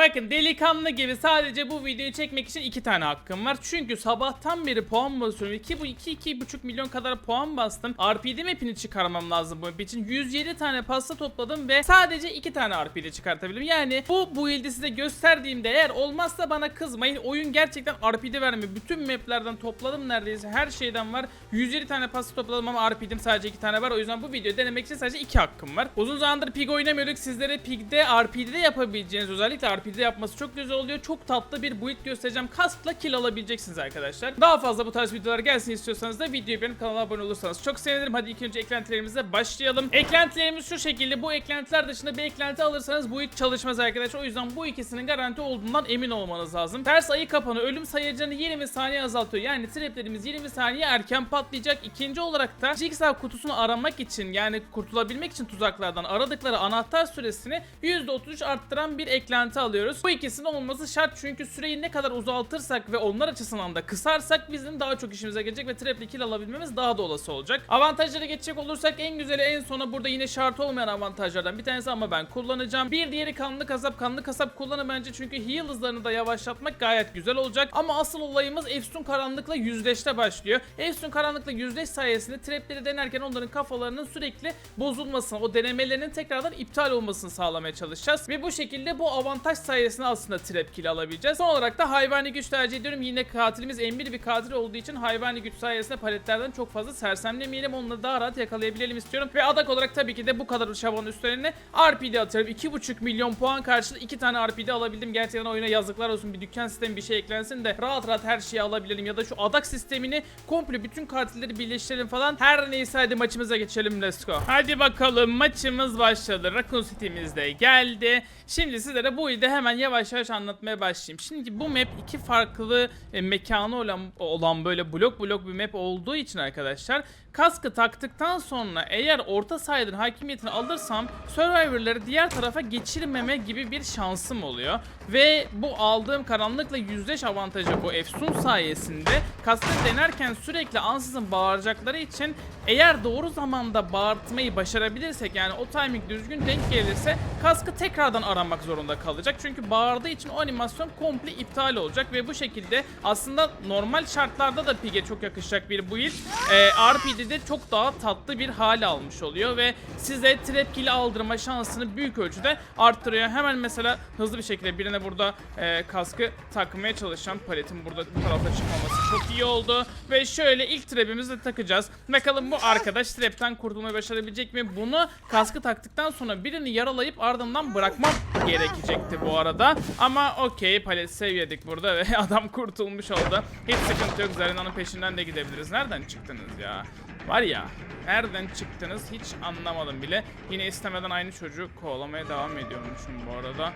Bakın delikanlı gibi sadece bu videoyu çekmek için iki tane hakkım var. Çünkü sabahtan beri puan basıyorum. 2 bu 2 2,5 milyon kadar puan bastım. RPD map'ini çıkarmam lazım bu map için. 107 tane pasta topladım ve sadece 2 tane RPD çıkartabildim. Yani bu build'i size gösterdiğimde eğer olmazsa bana kızmayın. Oyun gerçekten RPD vermiyor. Bütün map'lerden topladım neredeyse. Her şeyden var. 107 tane pasta topladım ama RPD'm sadece 2 tane var. O yüzden bu videoyu denemek için sadece 2 hakkım var. Uzun zamandır Pig oynamıyorduk. Sizlere Pig'de RPD'de yapabileceğiniz özellikle RPD'de yapması çok güzel oluyor. Çok tatlı bir build göstereceğim. Kaskla kill alabileceksiniz arkadaşlar. Daha fazla bu tarz videolar gelsin istiyorsanız da videoyu beğenip kanala abone olursanız çok sevinirim. Hadi ilk önce eklentilerimize başlayalım. Eklentilerimiz şu şekilde. Bu eklentiler dışında bir eklenti alırsanız bu hiç çalışmaz arkadaşlar. O yüzden bu ikisinin garanti olduğundan emin olmanız lazım. Ters ayı kapanı ölüm sayacını 20 saniye azaltıyor. Yani traplerimiz 20 saniye erken patlayacak. İkinci olarak da Jigsaw kutusunu aramak için yani kurtulabilmek için tuzaklardan aradıkları anahtar süresini %33 arttıran bir eklenti alıyoruz. Bu ikisinin olması şart çünkü süreyi ne kadar uzaltırsak ve onlar açısından da kısarsak bizim daha çok işimize gelecek ve trapli kill alabilmemiz daha da olası olacak. Avantajlara geçecek olursak en güzeli en sona burada yine şart olmayan avantajlardan bir tanesi ama ben kullanacağım. Bir diğeri kanlı kasap. Kanlı kasap kullanın bence çünkü heal hızlarını da yavaşlatmak gayet güzel olacak. Ama asıl olayımız Efsun karanlıkla yüzleşte başlıyor. Efsun karanlıkla yüzleş sayesinde trapleri denerken onların kafalarının sürekli bozulmasını, o denemelerinin tekrardan iptal olmasını sağlamaya çalışacağız. Ve bu şekilde bu avantaj sayesinde aslında trap kill alabileceğiz. Son olarak da hayvani güç tercih ediyorum. Yine katilimiz M1 bir katil olduğu için hayvani güç sayesinde paletlerden çok fazla sersemlemeyelim. Onları daha rahat yakalayabilelim istiyorum. Ve adak olarak tabii ki de bu kadar şabanın üstlerine RPD atıyorum. 2,5 milyon puan karşılığı 2 tane RPD alabildim. Gerçekten oyuna yazıklar olsun. Bir dükkan sistemi bir şey eklensin de rahat rahat her şeyi alabilelim. Ya da şu adak sistemini komple bütün katilleri birleştirelim falan. Her neyse hadi maçımıza geçelim. Let's go. Hadi bakalım maçımız başladı. Raccoon City'miz de geldi. Şimdi sizlere bu ilde hemen yavaş yavaş anlatmaya başlayayım. Şimdi bu map iki farklı e, mekanı olan, olan böyle blok blok bir map olduğu için arkadaşlar kaskı taktıktan sonra eğer orta saydın hakimiyetini alırsam Survivor'ları diğer tarafa geçirmeme gibi bir şansım oluyor. Ve bu aldığım karanlıkla yüzleş avantajı bu Efsun sayesinde kaskı denerken sürekli ansızın bağıracakları için eğer doğru zamanda bağırtmayı başarabilirsek yani o timing düzgün denk gelirse kaskı tekrardan aramak zorunda kalacak. Çünkü bağırdığı için o animasyon komple iptal olacak ve bu şekilde aslında normal şartlarda da Pig'e çok yakışacak bir build. Ee, RPD'de çok daha tatlı bir hal almış oluyor ve size trap kill aldırma şansını büyük ölçüde arttırıyor. Hemen mesela hızlı bir şekilde birine burada e, kaskı takmaya çalışacağım. Paletin burada bu tarafa çıkmaması çok iyi oldu. Ve şöyle ilk trap'imizi takacağız. Bakalım bu arkadaş trap'ten kurtulmayı başarabilecek mi? Bunu kaskı taktıktan sonra birini yaralayıp ardından bırakmam gerekecekti bu arada. Ama okey palet seviyedik burada ve adam kurtulmuş oldu. Hiç sıkıntı yok. Zarina'nın peşinden de gidebiliriz. Nereden çıktınız ya? Var ya nereden çıktınız hiç anlamadım bile. Yine istemeden aynı çocuğu kovalamaya devam ediyormuşum bu arada.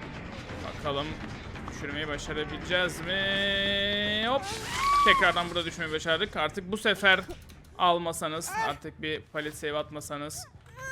Bakalım düşürmeyi başarabileceğiz mi? Hop. Tekrardan burada düşmeyi başardık. Artık bu sefer almasanız artık bir palet save atmasanız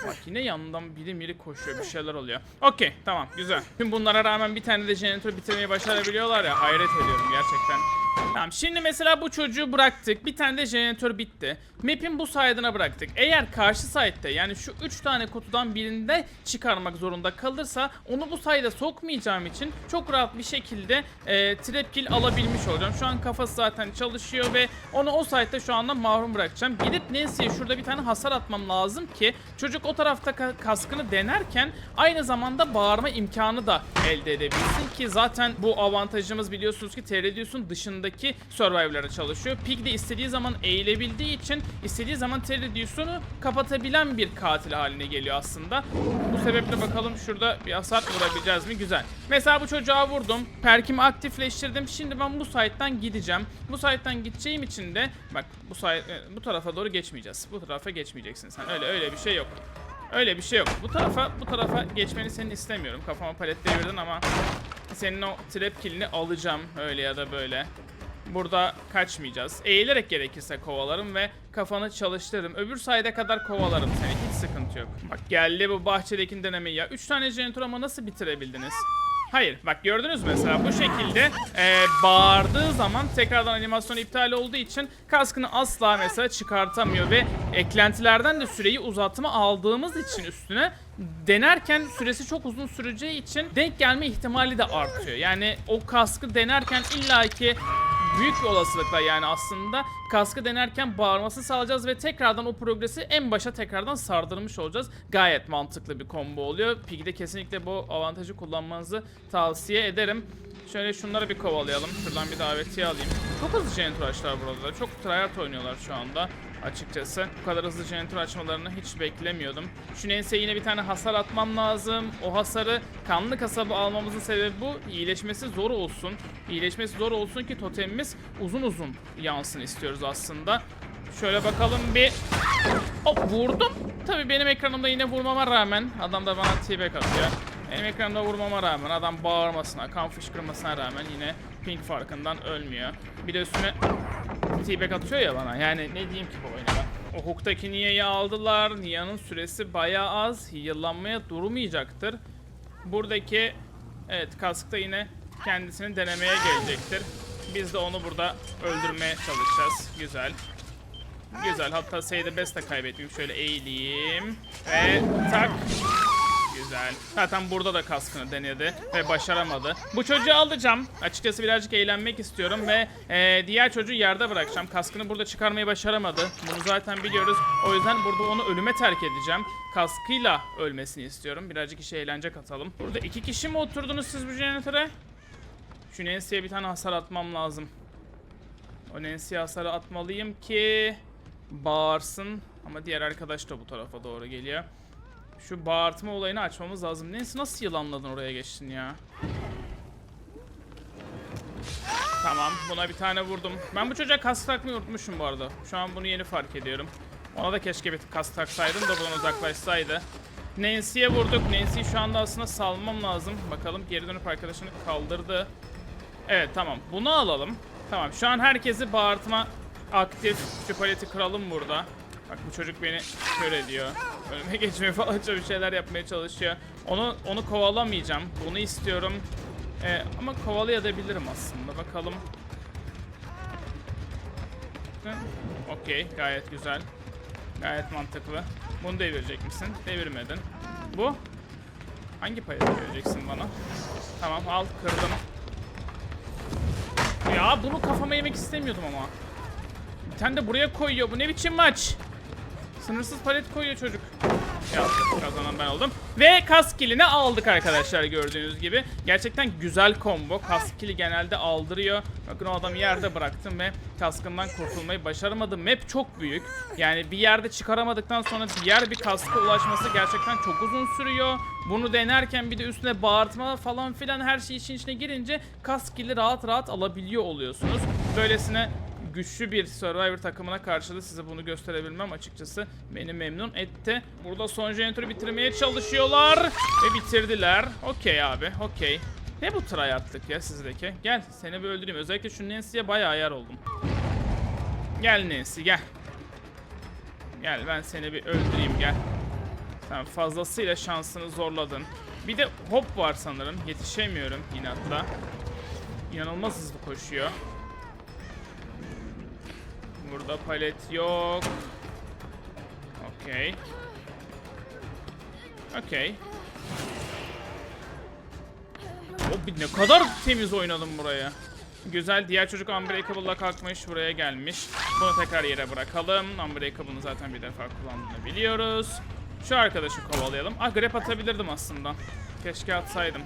Bak yine yanından biri miri koşuyor bir şeyler oluyor. Okey tamam güzel. Tüm bunlara rağmen bir tane de jeneratör bitirmeyi başarabiliyorlar ya hayret ediyorum gerçekten. Tamam şimdi mesela bu çocuğu bıraktık. Bir tane de jeneratör bitti. Map'in bu side'ına bıraktık. Eğer karşı side'de yani şu 3 tane kutudan birinde çıkarmak zorunda kalırsa onu bu side'a sokmayacağım için çok rahat bir şekilde e, trap kill alabilmiş olacağım. Şu an kafası zaten çalışıyor ve onu o side'de şu anda mahrum bırakacağım. Gidip Nancy'ye şurada bir tane hasar atmam lazım ki çocuk o tarafta ka- kaskını denerken aynı zamanda bağırma imkanı da elde edebilsin ki zaten bu avantajımız biliyorsunuz ki Terredius'un dışındaki survivor'lara çalışıyor. Pig de istediği zaman eğilebildiği için istediği zaman Terredius'unu kapatabilen bir katil haline geliyor aslında. Bu sebeple bakalım şurada bir hasar vurabileceğiz mi? Güzel. Mesela bu çocuğa vurdum. Perkimi aktifleştirdim. Şimdi ben bu site'dan gideceğim. Bu site'dan gideceğim için de bak bu site, e, bu tarafa doğru geçmeyeceğiz. Bu tarafa geçmeyeceksin sen. Öyle öyle bir şey yok. Öyle bir şey yok. Bu tarafa bu tarafa geçmeni senin istemiyorum. Kafama palet devirdin ama senin o trap killini alacağım öyle ya da böyle. Burada kaçmayacağız. Eğilerek gerekirse kovalarım ve kafanı çalıştırırım. Öbür sayede kadar kovalarım seni. Hiç sıkıntı yok. Bak geldi bu bahçedeki denemeyi ya. 3 tane jeneratör ama nasıl bitirebildiniz? Hayır bak gördünüz mesela bu şekilde e, bağırdığı zaman tekrardan animasyon iptal olduğu için kaskını asla mesela çıkartamıyor ve eklentilerden de süreyi uzatma aldığımız için üstüne denerken süresi çok uzun süreceği için denk gelme ihtimali de artıyor. Yani o kaskı denerken illaki büyük bir olasılıkla yani aslında kaskı denerken bağırması sağlayacağız ve tekrardan o progresi en başa tekrardan sardırmış olacağız. Gayet mantıklı bir combo oluyor. Pig'de kesinlikle bu avantajı kullanmanızı tavsiye ederim. Şöyle şunları bir kovalayalım. Şuradan bir davetiye alayım. Çok hızlı Janitor açtılar burada. Çok tryhard oynuyorlar şu anda açıkçası. Bu kadar hızlı Janitor açmalarını hiç beklemiyordum. Şu Nancy'e yine bir tane hasar atmam lazım. O hasarı kanlı kasabı almamızın sebebi bu. İyileşmesi zor olsun. İyileşmesi zor olsun ki totemimiz uzun uzun yansın istiyoruz aslında. Şöyle bakalım bir... Hop vurdum. Tabii benim ekranımda yine vurmama rağmen adam da bana t-back atıyor. Benim ekranımda vurmama rağmen adam bağırmasına, kan fışkırmasına rağmen yine ping farkından ölmüyor. Bir de üstüne t-back atıyor ya bana. Yani ne diyeyim ki bu oyuna. O hook'taki Nia'yı aldılar. Nia'nın süresi bayağı az. Heal'lanmaya durmayacaktır. Buradaki evet kaskta yine kendisini denemeye gelecektir. Biz de onu burada öldürmeye çalışacağız. Güzel. Güzel. Hatta Seyde Best de kaybetmeyeyim. Şöyle eğileyim. Ve tak. Güzel. Zaten burada da kaskını denedi ve başaramadı. Bu çocuğu alacağım. Açıkçası birazcık eğlenmek istiyorum ve e, diğer çocuğu yerde bırakacağım. Kaskını burada çıkarmayı başaramadı. Bunu zaten biliyoruz. O yüzden burada onu ölüme terk edeceğim. Kaskıyla ölmesini istiyorum. Birazcık işe eğlence katalım. Burada iki kişi mi oturdunuz siz bu jeneratöre? Şu Nancy'ye bir tane hasar atmam lazım. O Nancy'ye hasarı atmalıyım ki bağırsın. Ama diğer arkadaş da bu tarafa doğru geliyor. Şu bağırtma olayını açmamız lazım. Nancy nasıl yılanladın oraya geçtin ya? Tamam buna bir tane vurdum. Ben bu çocuğa kask takmayı unutmuşum bu arada. Şu an bunu yeni fark ediyorum. Ona da keşke bir kask taksaydım da buradan uzaklaşsaydı. Nancy'ye vurduk. Nancy'yi şu anda aslında salmam lazım. Bakalım geri dönüp arkadaşını kaldırdı. Evet tamam bunu alalım. Tamam şu an herkesi bağırtma aktif. Şu paleti kıralım burada. Bak bu çocuk beni kör ediyor. Önüme geçmeye falan bir şeyler yapmaya çalışıyor. Onu onu kovalamayacağım. Bunu istiyorum. Ee, ama kovalayabilirim aslında. Bakalım. Okey gayet güzel. Gayet mantıklı. Bunu devirecek misin? Devirmedin. Bu? Hangi paleti vereceksin bana? Tamam al kırdım. Ya bunu kafama yemek istemiyordum ama. Bir tane de buraya koyuyor. Bu ne biçim maç? Sınırsız palet koyuyor çocuk. Kazanan ben oldum. Ve kaskilini aldık arkadaşlar gördüğünüz gibi. Gerçekten güzel combo. Kaskili genelde aldırıyor. Bakın o adamı yerde bıraktım ve kaskından kurtulmayı başaramadım. Map çok büyük. Yani bir yerde çıkaramadıktan sonra diğer bir kaska ulaşması gerçekten çok uzun sürüyor. Bunu denerken bir de üstüne bağırtma falan filan her şey işin içine girince kaskili rahat rahat alabiliyor oluyorsunuz. Böylesine güçlü bir Survivor takımına karşı da size bunu gösterebilmem açıkçası beni memnun etti. Burada son jeneratörü bitirmeye çalışıyorlar ve bitirdiler. Okey abi, okey. Ne bu tryhardlık ya sizdeki? Gel seni bir öldüreyim. Özellikle şu Nancy'ye bayağı ayar oldum. Gel Nancy gel. Gel ben seni bir öldüreyim gel. Sen fazlasıyla şansını zorladın. Bir de hop var sanırım. Yetişemiyorum inatla. İnanılmaz hızlı koşuyor. Burada palet yok. Okey. Okey. O ne kadar temiz oynadım buraya. Güzel. Diğer çocuk Unbreakable'la kalkmış. Buraya gelmiş. Bunu tekrar yere bırakalım. Unbreakable'ın zaten bir defa kullandığını biliyoruz. Şu arkadaşı kovalayalım. Ah grab atabilirdim aslında. Keşke atsaydım.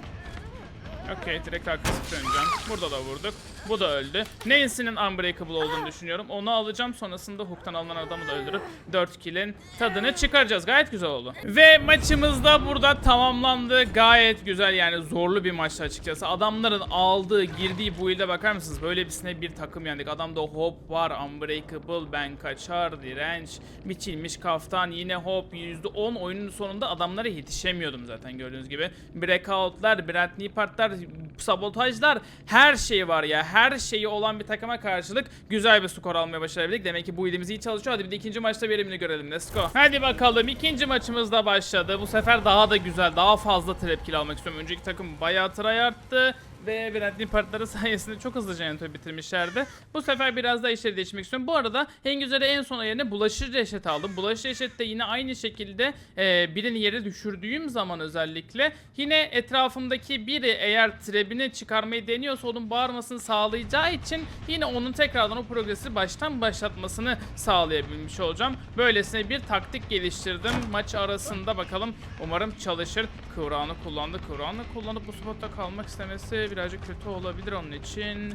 Okey direkt agresif döneceğim. Burada da vurduk. Bu da öldü. Nancy'nin unbreakable olduğunu düşünüyorum. Onu alacağım. Sonrasında hook'tan alınan adamı da öldürüp 4 kill'in tadını çıkaracağız. Gayet güzel oldu. Ve maçımız da burada tamamlandı. Gayet güzel yani zorlu bir maçtı açıkçası. Adamların aldığı, girdiği bu ilde bakar mısınız? Böylesine bir takım yendik. Adamda hop var, unbreakable, ben kaçar, direnç, biçilmiş kaftan, yine hop %10 oyunun sonunda adamlara yetişemiyordum zaten gördüğünüz gibi. Breakout'lar, Brent Nipard'lar sabotajlar her şey var ya. Her şeyi olan bir takıma karşılık güzel bir skor almaya başarabildik. Demek ki bu ilimiz iyi çalışıyor. Hadi bir de ikinci maçta verimini görelim. Let's go. Hadi bakalım ikinci maçımız da başladı. Bu sefer daha da güzel, daha fazla trap kill almak istiyorum. Önceki takım bayağı try arttı ve Bradley partları sayesinde çok hızlı jeneratör bitirmişlerdi. Bu sefer biraz daha işleri değişmek istiyorum. Bu arada en güzeli en son yerine bulaşıcı reşet aldım. Bulaşıcı reşet de yine aynı şekilde e, birini yere düşürdüğüm zaman özellikle yine etrafımdaki biri eğer trebini çıkarmayı deniyorsa onun bağırmasını sağlayacağı için yine onun tekrardan o progresi baştan başlatmasını sağlayabilmiş olacağım. Böylesine bir taktik geliştirdim. Maç arasında bakalım umarım çalışır. Kıvrağını kullandı. Kıvrağını kullanıp bu spotta kalmak istemesi birazcık kötü olabilir onun için.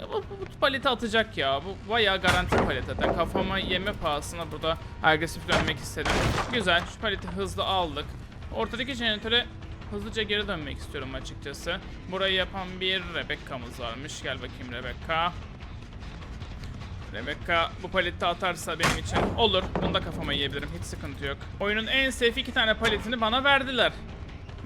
Ya bu, bu, bu paleti atacak ya. Bu bayağı garanti palet zaten. Kafama yeme pahasına burada agresif dönmek istedim. Güzel. Şu paleti hızlı aldık. Ortadaki jeneratöre hızlıca geri dönmek istiyorum açıkçası. Burayı yapan bir Rebecca'mız varmış. Gel bakayım Rebecca. Rebecca bu paleti atarsa benim için olur. Bunu da kafama yiyebilirim. Hiç sıkıntı yok. Oyunun en safe iki tane paletini bana verdiler.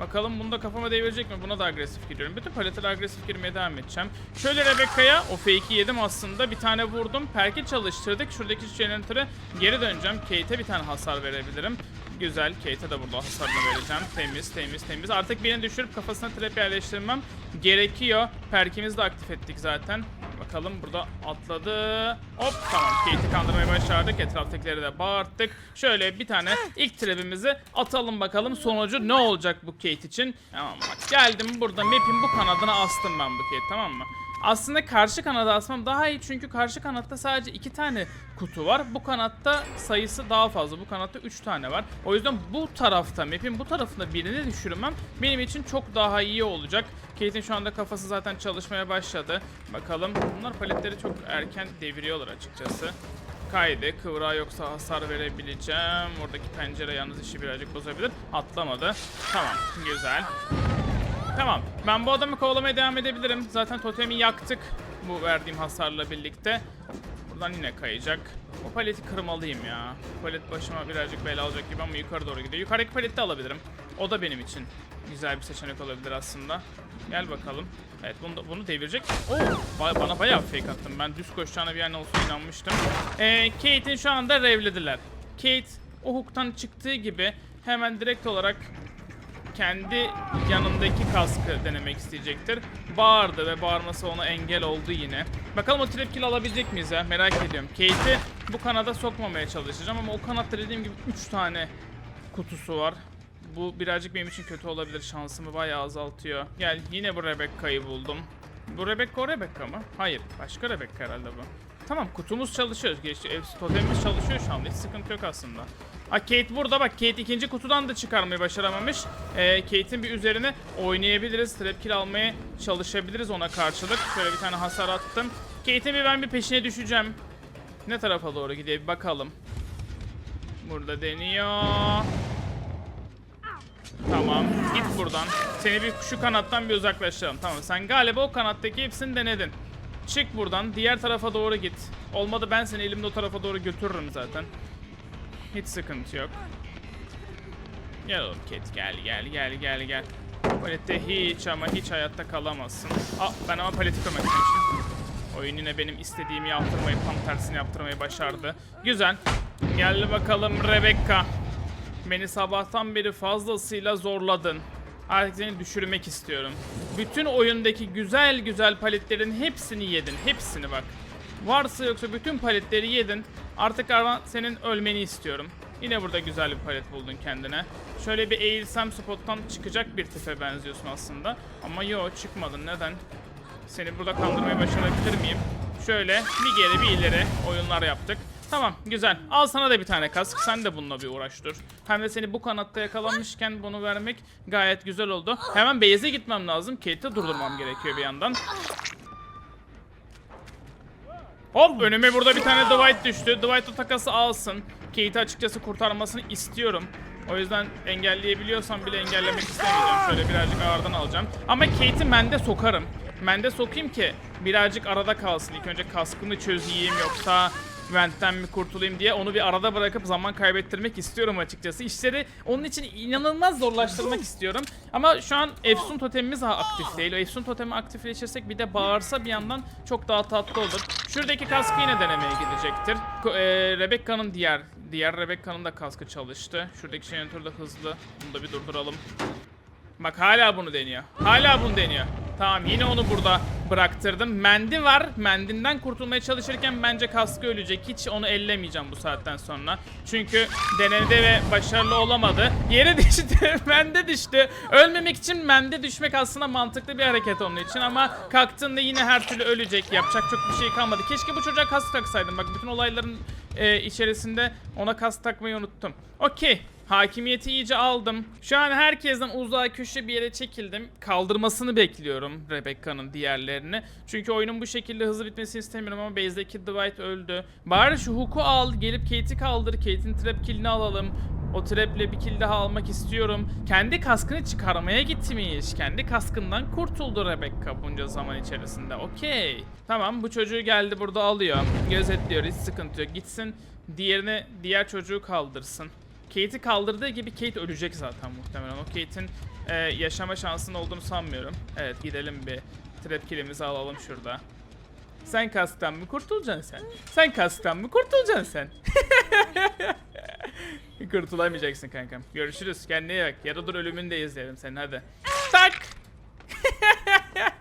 Bakalım bunu da kafama devirecek mi? Buna da agresif giriyorum. Bütün paletlere agresif girmeye devam edeceğim. Şöyle Rebecca'ya o fake'i yedim aslında. Bir tane vurdum. Perk'i çalıştırdık. Şuradaki jeneratöre geri döneceğim. Kate'e bir tane hasar verebilirim. Güzel. Kate'e de burada hasarını vereceğim. Temiz, temiz, temiz. Artık birini düşürüp kafasına trap yerleştirmem gerekiyor. Perk'imizi de aktif ettik zaten. Bakalım burada atladı. Hop tamam Kate'i kandırmayı başardık. Etraftakileri de bağırttık. Şöyle bir tane ilk trap'imizi atalım bakalım. Sonucu ne olacak bu Kate için? Tamam bak geldim burada map'in bu kanadına astım ben bu Kate tamam mı? Aslında karşı kanada asmam daha iyi çünkü karşı kanatta sadece iki tane kutu var. Bu kanatta sayısı daha fazla. Bu kanatta 3 tane var. O yüzden bu tarafta map'in bu tarafında birini düşürmem benim için çok daha iyi olacak. Kate'in şu anda kafası zaten çalışmaya başladı. Bakalım. Bunlar paletleri çok erken deviriyorlar açıkçası. Kaydı. Kıvrağı yoksa hasar verebileceğim. Oradaki pencere yalnız işi birazcık bozabilir. Atlamadı. Tamam. Güzel. Tamam. Ben bu adamı kovalamaya devam edebilirim. Zaten totemi yaktık bu verdiğim hasarla birlikte. Buradan yine kayacak. O paleti kırmalıyım ya. Palet başıma birazcık bela alacak gibi ama yukarı doğru gidiyor. Yukarıdaki paleti de alabilirim. O da benim için güzel bir seçenek olabilir aslında. Gel bakalım. Evet bunu, da- bunu devirecek. Oo, ba- bana bayağı fake attım. Ben düz koşacağına bir an olsun inanmıştım. Ee, Kate'in şu anda revlediler. Kate o hook'tan çıktığı gibi hemen direkt olarak kendi yanındaki kaskı denemek isteyecektir. Bağırdı ve bağırması ona engel oldu yine. Bakalım o trap kill alabilecek miyiz ya? Merak ediyorum. Kate'i bu kanada sokmamaya çalışacağım ama o kanatta dediğim gibi 3 tane kutusu var. Bu birazcık benim için kötü olabilir. Şansımı bayağı azaltıyor. Gel yine bu Rebecca'yı buldum. Bu Rebecca o Rebecca mı? Hayır. Başka Rebecca herhalde bu. Tamam kutumuz çalışıyor. Geçti. Ev totemimiz çalışıyor şu anda. Hiç sıkıntı yok aslında. Ha Kate burada bak. Kate ikinci kutudan da çıkarmayı başaramamış. Ee, Kate'in bir üzerine oynayabiliriz. Trap kill almaya çalışabiliriz ona karşılık. Şöyle bir tane hasar attım. Kate'in bir ben bir peşine düşeceğim. Ne tarafa doğru gidiyor bir bakalım. Burada deniyor. Tamam. Git buradan. Seni bir şu kanattan bir uzaklaştıralım. Tamam. Sen galiba o kanattaki hepsini denedin. Çık buradan. Diğer tarafa doğru git. Olmadı ben seni elimde o tarafa doğru götürürüm zaten. Hiç sıkıntı yok. Gel oğlum Kate. Gel gel gel gel gel. Palette hiç ama hiç hayatta kalamazsın. Aa, ben ama paleti kırmak istemiştim. Oyun yine benim istediğimi yaptırmayı, tam tersini yaptırmayı başardı. Güzel. Gel bakalım Rebecca. Beni sabahtan beri fazlasıyla zorladın. Artık seni düşürmek istiyorum. Bütün oyundaki güzel güzel paletlerin hepsini yedin. Hepsini bak. Varsa yoksa bütün paletleri yedin. Artık Arvan senin ölmeni istiyorum. Yine burada güzel bir palet buldun kendine. Şöyle bir eğilsem spottan çıkacak bir tipe benziyorsun aslında. Ama yo çıkmadın. Neden? Seni burada kandırmayı başarabilir miyim? Şöyle bir geri bir ileri oyunlar yaptık. Tamam güzel. Al sana da bir tane kask. Sen de bununla bir uğraş dur. Hem de seni bu kanatta yakalamışken bunu vermek gayet güzel oldu. Hemen base'e gitmem lazım. Kate'i durdurmam gerekiyor bir yandan. Hop önüme burada bir tane Dwight düştü. Dwight o takası alsın. Kate'i açıkçası kurtarmasını istiyorum. O yüzden engelleyebiliyorsam bile engellemek istemeyeceğim. Şöyle birazcık ağırdan alacağım. Ama Kate'i mende sokarım. Mende sokayım ki birazcık arada kalsın. İlk önce kaskını çözeyim yoksa Vent'ten mi kurtulayım diye onu bir arada bırakıp zaman kaybettirmek istiyorum açıkçası. İşleri onun için inanılmaz zorlaştırmak istiyorum. Ama şu an Efsun totemimiz ha- aktif değil. O Efsun totemi aktifleşirsek bir de bağırsa bir yandan çok daha tatlı olur. Şuradaki kaskı yine denemeye gidecektir. Ko- e, Rebecca'nın diğer diğer Rebecca'nın da kaskı çalıştı. Şuradaki jeneratör de hızlı. Bunu da bir durduralım. Bak hala bunu deniyor. Hala bunu deniyor. Tamam yine onu burada bıraktırdım. Mendi var. Mendinden kurtulmaya çalışırken bence kaskı ölecek. Hiç onu ellemeyeceğim bu saatten sonra. Çünkü denedi ve başarılı olamadı. Yere düştü. Mende düştü. Ölmemek için mende düşmek aslında mantıklı bir hareket onun için. Ama kalktığında yine her türlü ölecek. Yapacak çok bir şey kalmadı. Keşke bu çocuğa kask taksaydım. Bak bütün olayların e, içerisinde ona kask takmayı unuttum. Okey. Hakimiyeti iyice aldım. Şu an herkesten uzağa köşe bir yere çekildim. Kaldırmasını bekliyorum Rebecca'nın diğerlerini. Çünkü oyunun bu şekilde hızlı bitmesini istemiyorum ama base'deki Dwight öldü. Bari şu hook'u al, gelip Kate'i kaldır. Kate'in trap kill'ini alalım. O trap'le bir kill daha almak istiyorum. Kendi kaskını çıkarmaya gitmiş. Kendi kaskından kurtuldu Rebecca bunca zaman içerisinde. Okey. Tamam bu çocuğu geldi burada alıyor. Gözetliyor hiç sıkıntı yok. Gitsin diğerini diğer çocuğu kaldırsın. Kate'i kaldırdığı gibi Kate ölecek zaten muhtemelen. O Kate'in e, yaşama şansının olduğunu sanmıyorum. Evet gidelim bir trap kill'imizi alalım şurada. Sen kasktan mı kurtulacaksın sen? Sen kasktan mı kurtulacaksın sen? Kurtulamayacaksın kankam. Görüşürüz. Kendine iyi bak. Ya da dur ölümünü de izleyelim senin hadi. Tak!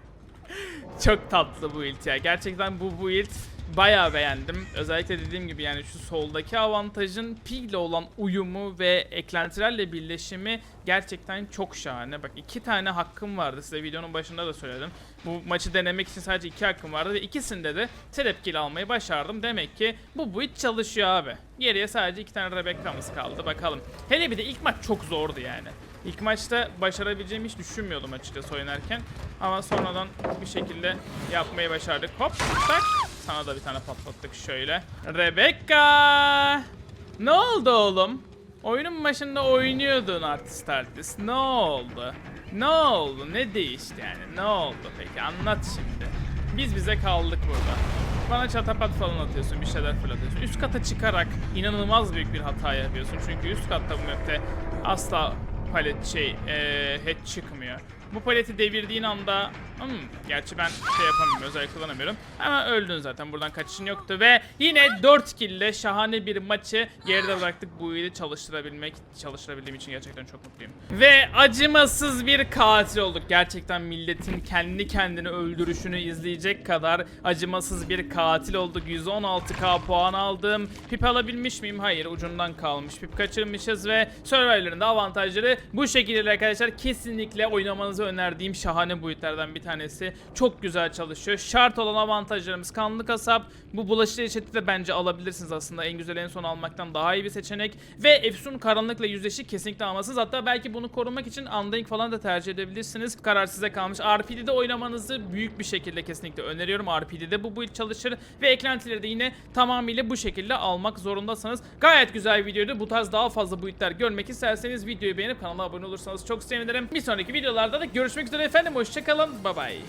Çok tatlı bu build ya. Gerçekten bu build bayağı beğendim. Özellikle dediğim gibi yani şu soldaki avantajın pi ile olan uyumu ve eklentilerle birleşimi gerçekten çok şahane. Bak iki tane hakkım vardı size videonun başında da söyledim. Bu maçı denemek için sadece iki hakkım vardı ve ikisinde de trap kill almayı başardım. Demek ki bu build çalışıyor abi. Geriye sadece iki tane Rebecca'mız kaldı bakalım. Hele bir de ilk maç çok zordu yani. İlk maçta başarabileceğimi hiç düşünmüyordum açıkçası oynarken. Ama sonradan bir şekilde yapmayı başardık. Hop tak. Sana da bir tane patlattık şöyle. Rebecca! Ne oldu oğlum? Oyunun başında oynuyordun artist artist. Ne oldu? Ne oldu? Ne değişti yani? Ne oldu peki? Anlat şimdi. Biz bize kaldık burada. Bana çatapat falan atıyorsun, bir şeyler fırlatıyorsun. Üst kata çıkarak inanılmaz büyük bir hata yapıyorsun. Çünkü üst katta bu map'te asla palet şey eee head çıkmıyor. Bu paleti devirdiğin anda hmm, gerçi ben şey yapamıyorum özellikle kullanamıyorum. Ama öldün zaten buradan kaçışın yoktu. Ve yine 4 kill ile şahane bir maçı geride bıraktık. Bu ili çalıştırabilmek çalıştırabildiğim için gerçekten çok mutluyum. Ve acımasız bir katil olduk. Gerçekten milletin kendi kendini öldürüşünü izleyecek kadar acımasız bir katil olduk. 116k puan aldım. Pip alabilmiş miyim? Hayır ucundan kalmış. Pip kaçırmışız ve Survivor'ın da avantajları bu şekilde arkadaşlar. Kesinlikle oynamanızı önerdiğim şahane boyutlardan bir tanesi. Çok güzel çalışıyor. Şart olan avantajlarımız kanlı kasap. Bu bulaşıcı eşiti de bence alabilirsiniz aslında. En güzel en son almaktan daha iyi bir seçenek. Ve Efsun karanlıkla yüzleşi kesinlikle almasınız. Hatta belki bunu korumak için Undying falan da tercih edebilirsiniz. Karar size kalmış. RPD'de oynamanızı büyük bir şekilde kesinlikle öneriyorum. RPD'de bu build çalışır. Ve eklentileri de yine tamamıyla bu şekilde almak zorundasınız. Gayet güzel bir videoydu. Bu tarz daha fazla buildler görmek isterseniz videoyu beğenip kanala abone olursanız çok sevinirim. Bir sonraki videolarda da görüşmek üzere efendim. Hoşçakalın. Bye bye. vai.